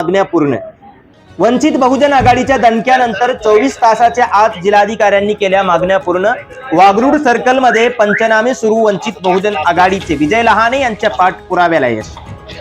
मागण्या पूर्ण वंचित बहुजन आघाडीच्या दणक्यानंतर चोवीस तासाच्या आत जिल्हाधिकाऱ्यांनी केल्या मागण्या पूर्ण. वागरूड सर्कलमध्ये पंचनामे सुरू वंचित बहुजन आघाडीचे. विजय लहाने यांच्या पाठपुराव्याला यश.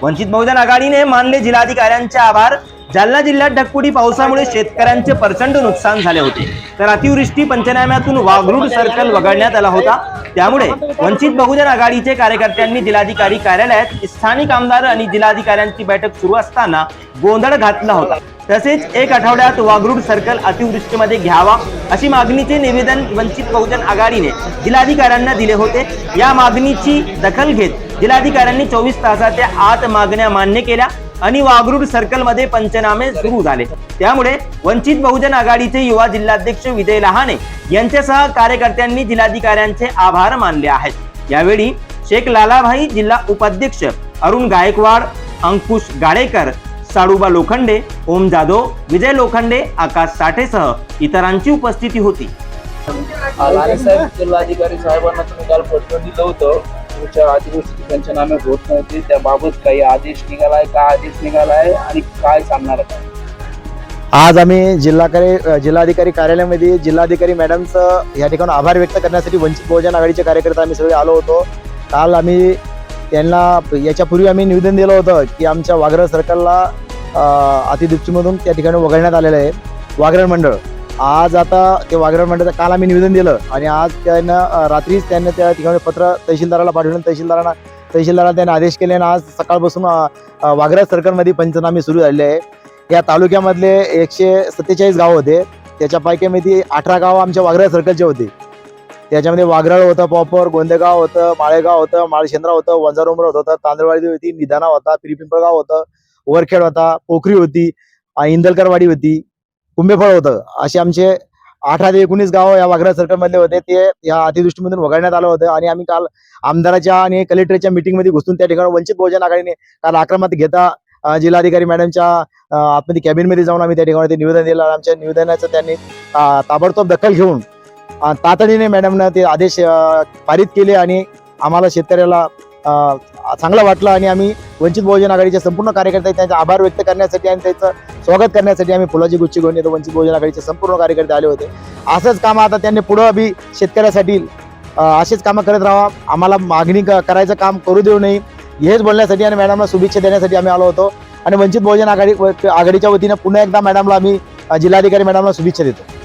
वंचित बहुजन आघाडीने मानले जिल्हाधिकाऱ्यांचे आभार. जालना जिल्ह्यात ढगपुडी पावसामुळे शेतकऱ्यांचे प्रचंड नुकसान झाले होते. तर अतिवृष्टी पंचनाम्यातून वाघरूड सर्कल वगळण्यात आला होता. त्यामुळे वंचित बहुजन आघाडीचे कार्यकर्त्यांनी जिल्हाधिकारी कार्यालयात स्थानिक आमदार आणि जिल्हाधिकाऱ्यांची बैठक सुरू असताना गोंधळ घातला होता. तसेच एक आठवड्यात वाघरूड सर्कल अतिवृष्टीमध्ये घ्यावा अशी मागणीचे निवेदन वंचित बहुजन आघाडीने जिल्हाधिकाऱ्यांना दिले होते. या मागणीची दखल घेत जिल्हाधिकाऱ्यांनी चोवीस तासाच्या आत मागण्या मान्य केल्या आणि वागरूड सर्कलमध्ये पंचनामे सुरू झाले. त्यामुळे वंचित बहुजन आघाडीचे युवा जिल्हाध्यक्ष विजय लहाने यांच्यासह कार्यकर्त्यांनी जिल्हाधिकाऱ्यांचे आभार मानले आहेत. यावेळी शेख लालाभाई जिल्हा उपाध्यक्ष अरुण गायकवाड अंकुश गाडेकर साडूबा लोखंडे ओम जाधव विजय लोखंडे आकाश साठेसह इतरांची उपस्थिती होती. जिल्हाधिकारी साहेबांना तुम्ही काल पत्र दिलं होतं. तुमच्या अतिवृष्टी पंचनामे होत नव्हते. त्याबाबत काही आदेश निघालाय का आदेश निघालाय आणि काय सांगणार आहे? आज आम्ही जिल्हाकारी जिल्हाधिकारी कार्यालयामध्ये जिल्हाधिकारी मॅडमचं या ठिकाणी आभार व्यक्त करण्यासाठी वंचित बहुजन आघाडीचे कार्यकर्ते आम्ही सगळे आलो होतो. काल आम्ही त्यांना याच्यापूर्वी आम्ही निवेदन दिलं होतं की आमच्या वाघरळ सर्कलला अतिदृष्टीमधून त्या ठिकाणी वगळण्यात आलेलं आहे. वाघरण मंडळ. आज आता ते वाघरण मंडळाचं काल आम्ही निवेदन दिलं आणि आज त्यांना रात्रीच त्यांनी त्या ठिकाणी पत्र तहसीलदाराला पाठवलं तहसीलदारांना तहसीलदारांना त्यांनी आदेश केले आणि आज सकाळपासून वाघरा अं, सर्कलमध्ये पंचनामे सुरू झालेले आहे या तालुक्यामधले एकशे सत्तेचाळीस गाव होते. त्याच्यापैकीमध्ये अठरा गाव आमच्या वाघरा सर्कलचे होते. त्याच्यामध्ये वाघराळ होतं पॉपर गोंदेगाव होतं माळेगाव होतं माळशेंद्रा होतं वंजारोमर होतं तांदळवाडी होती निदाना होता पिरपिंपळगाव होतं वरखेड होता पोखरी होती इंदलकरवाडी होती. कुंभेफळ होतं. असे आमचे अठरा ते एकोणीस गाव या वाघरा सर्कलमधले होते. ते या अतिवृष्टीमधून वगळण्यात आलं होतं आणि आम्ही काल आमदाराच्या आणि कलेक्टरच्या मीटिंगमध्ये घुसून त्या ठिकाणी वंचित बहुजन आघाडीने काल आक्रमक घेता जिल्हाधिकारी मॅडमच्या आतमध्ये कॅबिनमध्ये जाऊन आम्ही त्या ठिकाणी निवेदन दिलं. आणि आमच्या निवेदनाचं त्यांनी ताबडतोब दखल घेऊन तातडीने मॅडमनं ते आदेश पारित केले आणि आम्हाला शेतकऱ्याला चांगलं वाटलं आणि आम्ही वंचित बहुजन आघाडीचे संपूर्ण कार्यकर्ते त्यांचे आभार व्यक्त करण्यासाठी आणि त्याचं स्वागत करण्यासाठी आम्ही फुलाची गुच्छी घेऊन येतो. वंचित बहुजन आघाडीचे संपूर्ण कार्यकर्ते आले होते. असंच काम आता त्यांनी पुढं बी शेतकऱ्यासाठी असेच कामं करत राहा आम्हाला मागणी क- करायचं काम करू देऊ नये. हेच बोलण्यासाठी आणि मॅडमला शुभेच्छा देण्यासाठी आम्ही आलो होतो. आणि वंचित बहुजन आघाडी आघाडीच्या वतीनं पुन्हा एकदा मॅडमला आम्ही जिल्हाधिकारी मॅडमला शुभेच्छा देतो.